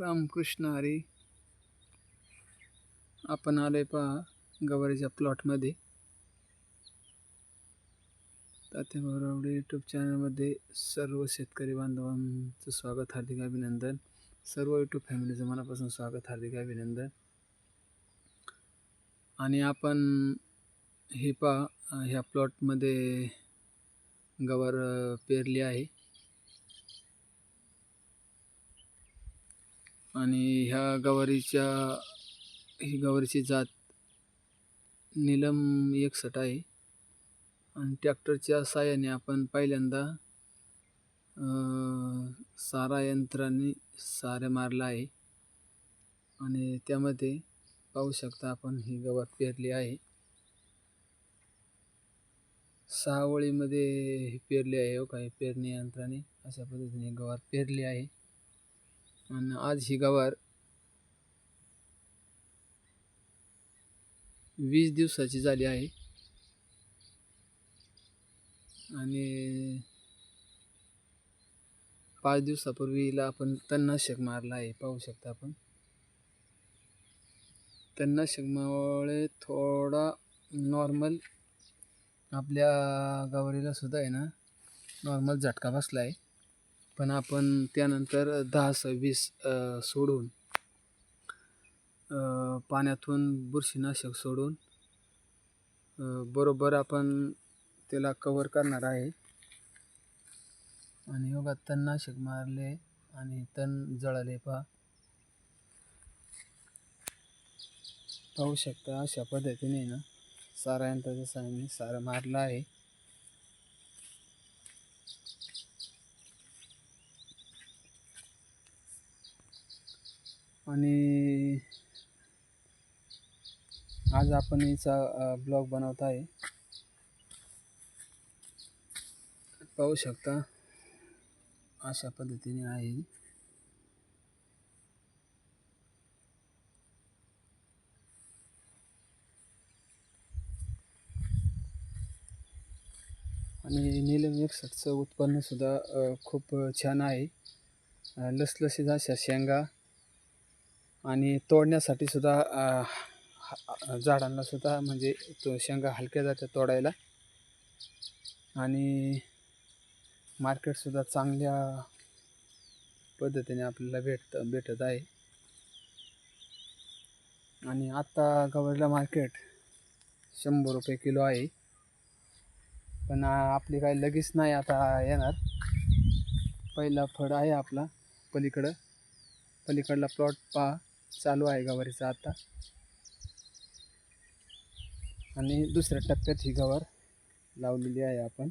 रामकृष्ण हरी. आपण आलोय पहा गवारीच्या प्लॉटमध्ये तात्याबरोबर यूट्यूब चॅनलमध्ये सर्व शेतकरी बांधवांचं स्वागत हार्दिक अभिनंदन. सर्व यूट्यूब फॅमिलीचं मनापासून स्वागत हार्दिक अभिनंदन. आणि आपण हे पहा ह्या प्लॉटमध्ये गवार पेरली आहे. आणि ह्या गवारीच्या ही गवारीची जात नीलम एकसट आहे. आणि ट्रॅक्टरच्या साहाय्याने आपण पहिल्यांदा सारा यंत्राने सारे मारला आहे. आणि त्यामध्ये पाहू शकता आपण ही गवत पेरली आहे. सहा ओळीमध्ये पेरली आहे हो काही पेरणी यंत्राने अशा पद्धतीने गवार पेरली आहे. आणि आज ही गवार वीस दिवसाची झाली आहे. आणि पाच दिवसापूर्वीला आपण तणनाशक मारला आहे. पाहू शकता आपण. तणनाशकमुळे थोडा नॉर्मल आपल्या गवारीला सुद्धा आहे ना नॉर्मल झटका बसला आहे. पण आपण त्यानंतर दहा सव्वीस सोडून पाण्यातून बुरशीनाशक सोडून बरोबर आपण त्याला कवर करणार आहे. आणि योगा तणनाशक मारले आणि तण जळाले पहा. पाहू शकता अशा पद्धतीने ना सारा यंत्राचा साह्याने सारा मारला आहे. आणि आज आपण हिचा ब्लॉग बनवत आहे पाहू शकता अशा पद्धतीने आहे. आणि नीलम एकसटचं उत्पन्नसुद्धा खूप छान आहे. अ, लसलशीत अशा शेंगा आणि तोडण्यासाठी सुद्धा झाडांना सुद्धा म्हणजे तो शेंगा हलक्या जातात तोडायला. आणि मार्केटसुद्धा चांगल्या पद्धतीने आपल्याला भेटत भेटत आहे. आणि आत्ता गवारीला मार्केट शंभर रुपये किलो आहे. पण आपली काय लगेच नाही आता येणार. पहिला फळ आहे आपला पलीकडं. पलीकडला प्लॉट पहा. चालू आहे गवारीचा आता. आणि दुसऱ्या टप्प्यात ही गवार लावलेली आहे आपण.